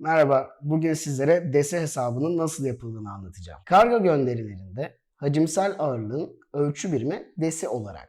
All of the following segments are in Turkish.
Merhaba, bugün sizlere dese hesabının nasıl yapıldığını anlatacağım. Kargo gönderilerinde hacimsel ağırlığın ölçü birimi desi olarak,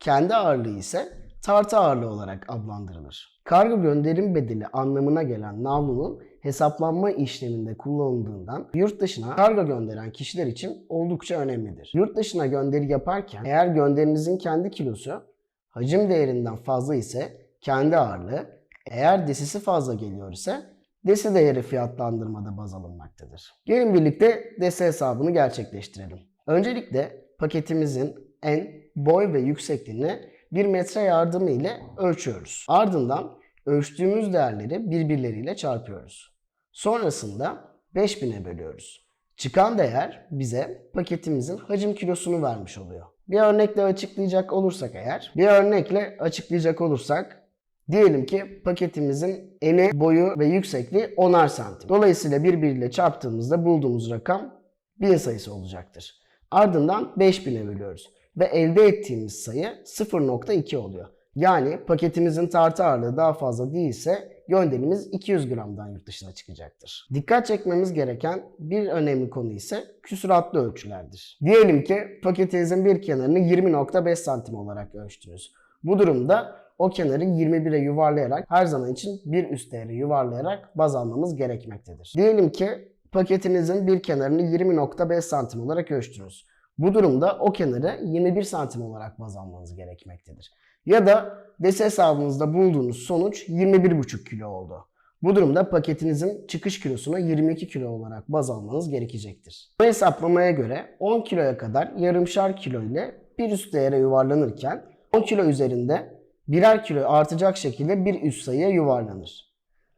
kendi ağırlığı ise tartı ağırlığı olarak adlandırılır. Kargo gönderim bedeli anlamına gelen navlunun hesaplanma işleminde kullanıldığından yurt dışına kargo gönderen kişiler için oldukça önemlidir. Yurt dışına gönderi yaparken eğer gönderinizin kendi kilosu hacim değerinden fazla ise kendi ağırlığı, eğer desisi fazla geliyor ise desi değeri fiyatlandırmada baz alınmaktadır. Gelin birlikte desi hesabını gerçekleştirelim. Öncelikle paketimizin en, boy ve yüksekliğini 1 metre yardımı ile ölçüyoruz. Ardından ölçtüğümüz değerleri birbirleriyle çarpıyoruz. Sonrasında 5000'e bölüyoruz. Çıkan değer bize paketimizin hacim kilosunu vermiş oluyor. Bir örnekle açıklayacak olursak eğer, bir örnekle açıklayacak olursak Diyelim ki paketimizin eni, boyu ve yüksekliği 10'ar santim. Dolayısıyla birbiriyle çarptığımızda bulduğumuz rakam 1000 sayısı olacaktır. Ardından 5000'e bölüyoruz ve elde ettiğimiz sayı 0.2 oluyor. Yani paketimizin tartı ağırlığı daha fazla değilse gönderimiz 200 gramdan yurt dışına çıkacaktır. Dikkat çekmemiz gereken bir önemli konu ise küsuratlı ölçülerdir. Diyelim ki paketinizin bir kenarını 20.5 santim olarak ölçtünüz. Bu durumda o kenarı 21'e yuvarlayarak her zaman için bir üst değeri yuvarlayarak baz almamız gerekmektedir. Diyelim ki paketinizin bir kenarını 20.5 santim olarak ölçtünüz. Bu durumda o kenarı 21 santim olarak baz almanız gerekmektedir. Ya da dese hesabınızda bulduğunuz sonuç 21,5 kilo oldu. Bu durumda paketinizin çıkış kilosunu 22 kilo olarak baz almanız gerekecektir. Bu hesaplamaya göre 10 kiloya kadar yarımşar kilo ile bir üst değere yuvarlanırken 10 kilo üzerinde birer kilo artacak şekilde bir üst sayıya yuvarlanır.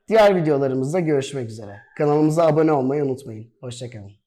Diğer videolarımızda görüşmek üzere. Kanalımıza abone olmayı unutmayın. Hoşçakalın.